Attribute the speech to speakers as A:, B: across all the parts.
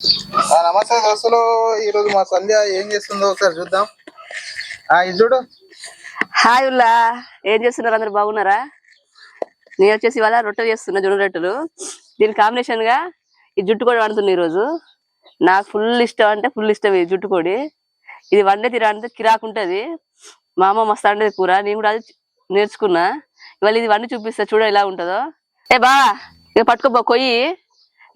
A: నమస్తే దోస్తులు. ఈ రోజు మా సంధ్య ఏం చేస్తుందో ఒకసారి చూద్దాం. ఇది చూడు.
B: హాయ్ ఉల్లా. ఏం చేస్తున్నారు? అందరు బాగున్నారా? నేను వచ్చేసి ఇవాళ రొట్టెలు చేస్తున్నా జొన్న రొట్టెలు. దీని కాంబినేషన్గా ఈ జుట్టు కోడి వండుతున్నా ఈరోజు. నాకు ఫుల్ ఇష్టం అంటే ఫుల్ ఇష్టం ఇది జుట్టు కోడి. ఇది వండే తీరా అంటే కిరాకు ఉంటది. మా అమ్మ మస్తు వండేది కూర. నేను కూడా అది నేర్చుకున్నా. ఇవాళ ఇది వండి చూపిస్తా చూడ ఎలా ఉంటుందో. ఏ బా ఇక పట్టుకోబో కొయ్యి.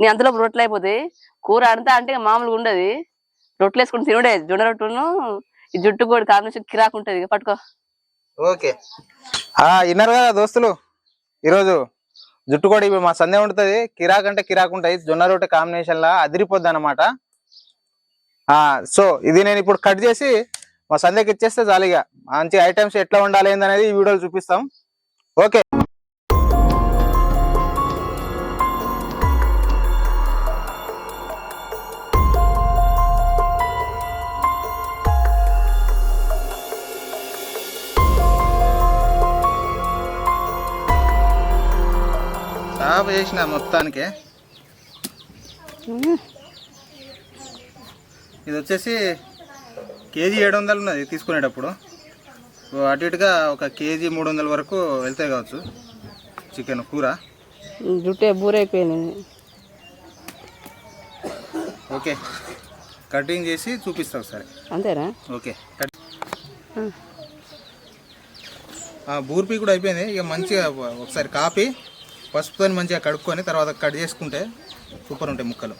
B: నీ అంతలో రొట్టెలు అయిపోతాయి. కూర అంతా అంటే మామూలుగా ఉండదు. రొట్టెలు వేసుకుని తినుడే జొన్న రొట్టెను ఈ జుట్టు కూడా కాంబినేషన్ కిరాకు ఉంటది. పట్టుకో.
A: ఓకే. ఆ విన్నారు కదా దోస్తులు? ఈరోజు జుట్టు కూడా మా సందే ఉంటుంది. కిరాక్ అంటే కిరాక్ ఉంటుంది. జొన్న రొట్టె కాంబినేషన్ లా అదిరిపోద్ది అనమాట సో ఇది నేను ఇప్పుడు కట్ చేసి మా సందేకి ఇచ్చేస్తే జాలీగా మంచి ఐటమ్స్ ఎట్లా ఉండాలి అనేది ఈ వీడియోలో చూపిస్తాం. ఓకే. సాఫ్ చేసిన మొత్తానికి. ఇది వచ్చేసి కేజీ ఏడు వందలు ఉన్నది తీసుకునేటప్పుడు. అటు ఇటుగా ఒక కేజీ మూడు వందల వరకు వెళ్తాయి కావచ్చు. చికెన్ కూర.
B: జుట్టే బూరైపోయింది.
A: ఓకే. కటింగ్ చేసి చూపిస్తా ఒకసారి.
B: అంతేనా?
A: ఓకే. బూర్పి కూడా అయిపోయింది. ఇక మంచిగా ఒకసారి కాపి. పసుపుతో మంచిగా కడుక్కొని తర్వాత కట్ చేసుకుంటే సూపర్ ఉంటాయి ముక్కలు.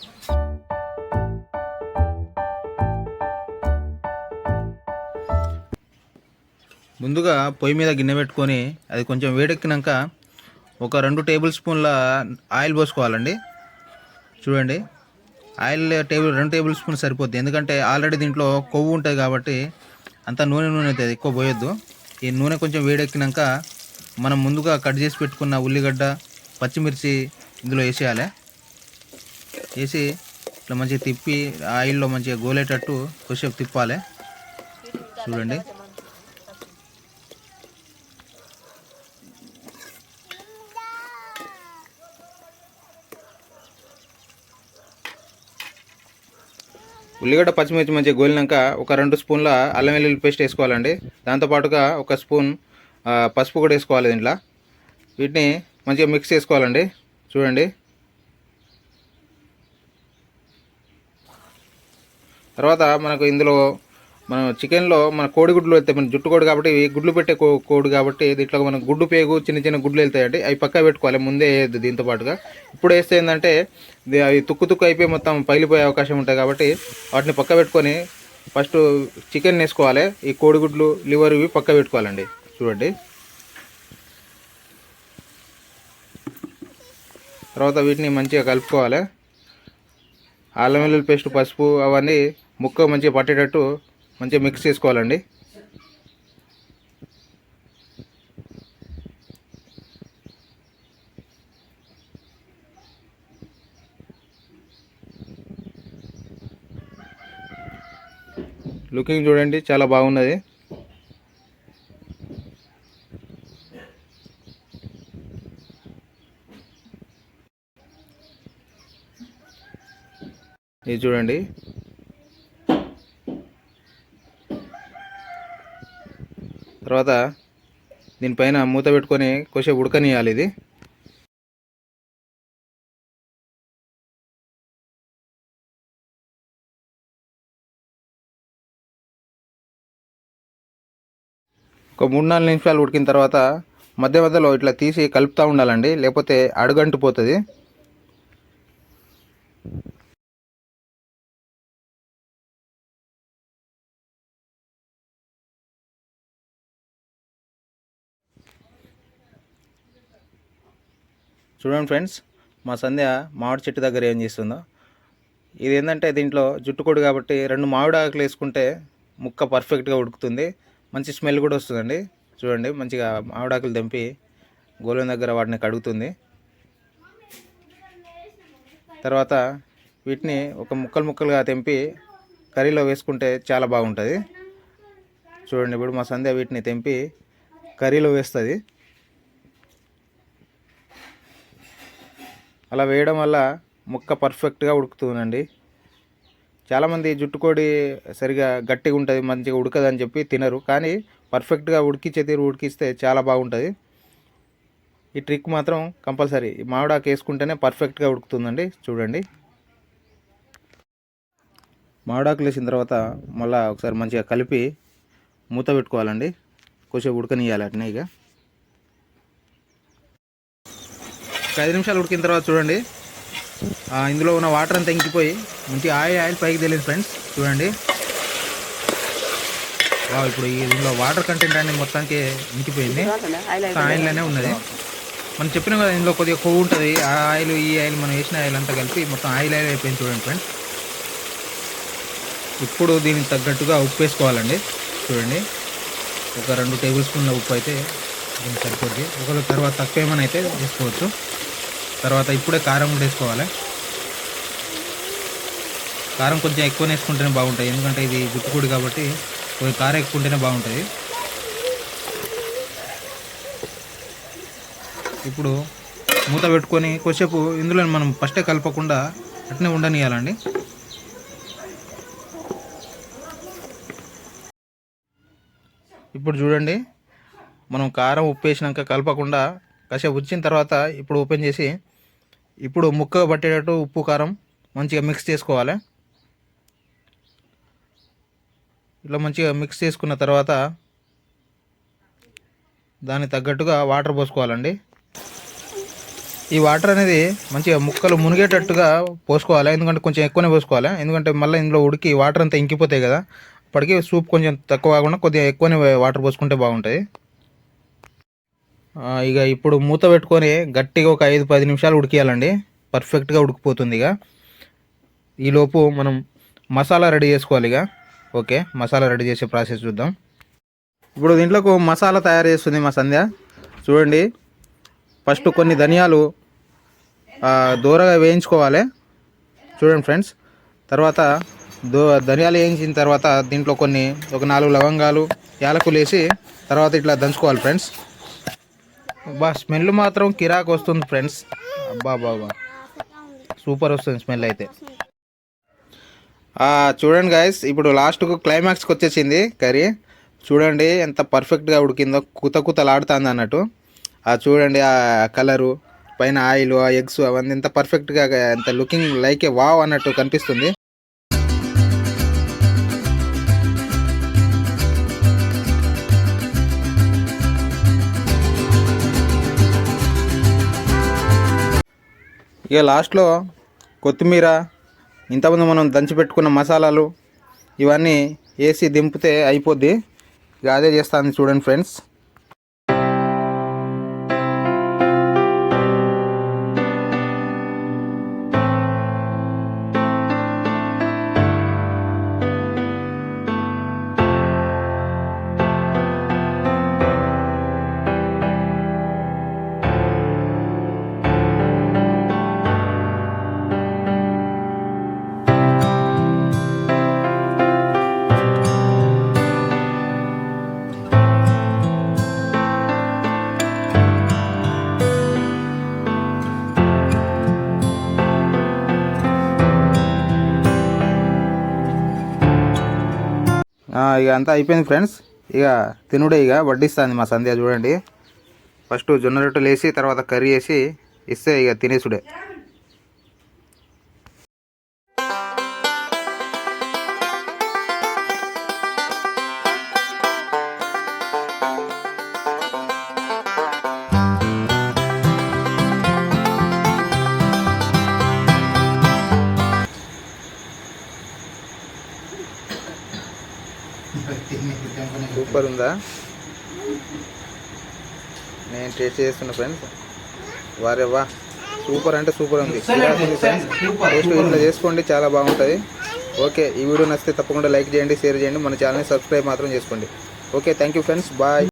A: ముందుగా పొయ్యి మీద గిన్నె పెట్టుకొని అది కొంచెం వేడెక్కినాక ఒక రెండు టేబుల్ స్పూన్ల ఆయిల్ పోసుకోవాలండి. చూడండి ఆయిల్ టేబుల్ రెండు టేబుల్ స్పూన్ సరిపోద్ది. ఎందుకంటే ఆల్రెడీ దీంట్లో కొవ్వు ఉంటుంది కాబట్టి అంత నూనె నూనె అవుతుంది ఎక్కువ పోయొద్దు. ఈ నూనె కొంచెం వేడెక్కినాక మనం ముందుగా కట్ చేసి పెట్టుకున్న ఉల్లిగడ్డ పచ్చిమిర్చి ఇందులో వేసేయాలి. వేసి ఇట్లా మంచిగా తిప్పి ఆయిల్లో మంచిగా గోలేటట్టు కొద్దిసేపు తిప్పాలి. చూడండి. ఉల్లిగడ్డ పచ్చిమిర్చి మంచిగా గోలినాక ఒక రెండు స్పూన్ల అల్లం వెల్లుల్లి పేస్ట్ వేసుకోవాలండి. దాంతోపాటుగా ఒక స్పూన్ పసుపు కూడా వేసుకోవాలి దీంట్లో. వీటిని మంచిగా మిక్స్ చేసుకోవాలండి. చూడండి. తర్వాత మనకు ఇందులో మనం చికెన్లో మన కోడిగుడ్లు వెళ్తాయి మన జుట్టు కోడి కాబట్టి గుడ్లు పెట్టే కో కోడి కాబట్టి దీంట్లో మన గుడ్డు పేగు చిన్న చిన్న గుడ్లు వెళ్తాయండి. అవి పక్క పెట్టుకోవాలి ముందే వేయద్దు దీంతో పాటుగా. ఇప్పుడు వేస్తే ఏంటంటే అవి తుక్కు తుక్కు అయిపోయి మొత్తం పగిలిపోయే అవకాశం ఉంటుంది కాబట్టి వాటిని పక్క పెట్టుకొని ఫస్ట్ చికెన్ వేసుకోవాలి. ఈ కోడిగుడ్లు లివర్ ఇవి పక్క పెట్టుకోవాలండి. చూడండి. తర్వాత వీటిని మంచిగా కలుపుకోవాలి. అల్లం వెల్లుల్లి పేస్ట్ పసుపు అవన్నీ ముక్క మంచిగా పట్టేటట్టు మంచిగా మిక్స్ చేసుకోవాలండి. లుకింగ్ చూడండి చాలా బాగున్నది. ఇది చూడండి. తర్వాత దీనిపైన మూత పెట్టుకొని కొంచెం ఉడకనియాలి ఇది. ఒక మూడు నాలుగు నిమిషాలు ఉడికిన తర్వాత మధ్య మధ్యలో ఇట్లా తీసి కలుపుతూ ఉండాలండి లేకపోతే అడుగంటిపోతుంది. చూడండి ఫ్రెండ్స్ మా సంధ్య మామిడి చెట్టు దగ్గర ఏం చేస్తుందో. ఇది ఏంటంటే దీంట్లో జుట్టుకోడు కాబట్టి రెండు మామిడి ఆకులు వేసుకుంటే ముక్క పర్ఫెక్ట్గా ఉడుకుతుంది. మంచి స్మెల్ కూడా వస్తుందండి. చూడండి మంచిగా మామిడి ఆకులు తెంపి గోలం దగ్గర వాటిని కడుగుతుంది. తర్వాత వీటిని ఒక ముక్కలు ముక్కలుగా తెంపి కర్రీలో వేసుకుంటే చాలా బాగుంటుంది. చూడండి ఇప్పుడు మా సంధ్య వీటిని తెంపి కర్రీలో వేస్తుంది. అలా వేయడం వల్ల ముక్క పర్ఫెక్ట్గా ఉడుకుతుందండి. చాలామంది జుట్టుకోడి సరిగా గట్టిగా ఉంటుంది మంచిగా ఉడకదని చెప్పి తినరు. కానీ పర్ఫెక్ట్గా ఉడికించే తీరు ఉడికిస్తే చాలా బాగుంటుంది. ఈ ట్రిక్ మాత్రం కంపల్సరీ. మామిడాకు వేసుకుంటేనే పర్ఫెక్ట్గా ఉడుకుతుందండి. చూడండి. మామిడాకులు వేసిన తర్వాత మళ్ళీ ఒకసారి మంచిగా కలిపి మూత పెట్టుకోవాలండి. కొంచెం ఉడకనియాలి అట్నే ఇక. ఒక ఐదు నిమిషాలు ఉడికిన తర్వాత చూడండి. ఇందులో ఉన్న వాటర్ అంతా ఇంకిపోయి మంచి ఆయిల్ ఆయిల్ పైకి తెలియదు ఫ్రెండ్స్. చూడండి. ఇప్పుడు ఈ దీనిలో వాటర్ కంటెంట్ అనేది మొత్తానికి ఇంకిపోయింది. ఆయిల్లోనే ఉన్నది. మనం చెప్పిన కదా ఇందులో కొద్దిగా కొవ్వు ఉంటుంది. ఆ ఆయిల్ ఈ ఆయిల్ మనం వేసిన ఆయిల్ అంతా కలిపి మొత్తం ఆయిల్ ఆయిల్ అయిపోయింది చూడండి ఫ్రెండ్స్. ఇప్పుడు దీనికి తగ్గట్టుగా ఉప్పు వేసుకోవాలండి. చూడండి. ఒక రెండు టేబుల్ స్పూన్ల ఉప్పు అయితే దీనికి సరిపోద్ది. ఒకవేళ తర్వాత తక్కువ ఏమైనా అయితే వేసుకోవచ్చు. తర్వాత ఇప్పుడే కారం కూడా వేసుకోవాలి. కారం కొంచెం ఎక్కువ వేసుకుంటేనే బాగుంటుంది ఎందుకంటే ఇది గుట్టుకూడి కాబట్టి కొంచెం కారం ఎక్కువ ఉంటేనే బాగుంటుంది ఇప్పుడు మూత పెట్టుకొని కొద్దిసేపు ఇందులో మనం ఫస్టే కలపకుండా అట్నే ఉండనియాలండి. ఇప్పుడు చూడండి మనం కారం ఉప్పు వేసినాక కలపకుండా కాసేపు వచ్చిన తర్వాత ఇప్పుడు ఓపెన్ చేసి ఇప్పుడు ముక్క పట్టేటట్టు ఉప్పు కారం మంచిగా మిక్స్ చేసుకోవాలి. ఇట్లా మంచిగా మిక్స్ చేసుకున్న తర్వాత దానికి తగ్గట్టుగా వాటర్ పోసుకోవాలండి. ఈ వాటర్ అనేది మంచిగా ముక్కలు మునిగేటట్టుగా పోసుకోవాలి. ఎందుకంటే కొంచెం ఎక్కువనే పోసుకోవాలి. ఎందుకంటే మళ్ళీ ఇందులో ఉడికి వాటర్ అంతా ఇంకిపోతాయి కదా. అప్పటికి సూప్ కొంచెం తక్కువ కాకుండా కొద్దిగా ఎక్కువనే వాటర్ పోసుకుంటే బాగుంటుంది. ఇక ఇప్పుడు మూత పెట్టుకొని గట్టిగా ఒక ఐదు పది నిమిషాలు ఉడికియాలండి. పర్ఫెక్ట్గా ఉడికిపోతుంది ఇక. ఈలోపు మనం మసాలా రెడీ చేసుకోవాలి ఇక. ఓకే మసాలా రెడీ చేసే ప్రాసెస్ చూద్దాం. ఇప్పుడు దీంట్లోకి మసాలా తయారు చేస్తుంది మా సంధ్య. చూడండి ఫస్ట్ కొన్ని ధనియాలు దూరగా వేయించుకోవాలి. చూడండి ఫ్రెండ్స్ తర్వాత దో ధనియాలు వేయించిన తర్వాత దీంట్లో కొన్ని ఒక నాలుగు లవంగాలు యాలకులు వేసి తర్వాత ఇట్లా దంచుకోవాలి ఫ్రెండ్స్. బా స్మెల్ మాత్రం కిరాక్ వస్తుంది ఫ్రెండ్స్. అబ్బా బాబా సూపర్ వస్తుంది స్మెల్ అయితే. చూడండి గాయస్ ఇప్పుడు లాస్ట్కు క్లైమాక్స్కి వచ్చేసింది కర్రీ. చూడండి ఎంత పర్ఫెక్ట్గా ఉడికిందో కుత కుతలాడుతుంది అన్నట్టు. ఆ చూడండి ఆ కలరు పైన ఆయిల్ ఆ ఎగ్స్ అవన్నీ ఎంత పర్ఫెక్ట్గా ఎంత లుకింగ్ లైక్ ఏ వావ్ అన్నట్టు కనిపిస్తుంది. ఇక లాస్ట్లో కొత్తిమీర ఇంతకుముందు మనం దంచి పెట్టుకున్న మసాలాలు ఇవన్నీ వేసి దింపితే అయిపోద్ది. ఇక అదే చేస్తాను చూడండి ఫ్రెండ్స్. ఇక అంతా అయిపోయింది ఫ్రెండ్స్. ఇక తినుడే ఇక వడ్డిస్తుంది మా సంధ్య చూడండి. ఫస్ట్ జొన్న రొట్టెలు వేసి తర్వాత కర్రీ వేసి ఇస్తే ఇక తినేసుడే. సూపర్ ఉందా? నేను టేస్ట్ చేస్తున్నా ఫ్రెండ్స్ వారే వా. సూపర్ అంటే సూపర్ ఉంది. టేస్ట్ ఇట్లా చేసుకోండి చాలా బాగుంటుంది. ఓకే ఈ వీడియో నచ్చితే తప్పకుండా లైక్ చేయండి షేర్ చేయండి. మన ఛానల్ని సబ్స్క్రైబ్ మాత్రం చేసుకోండి. Okay thank you friends bye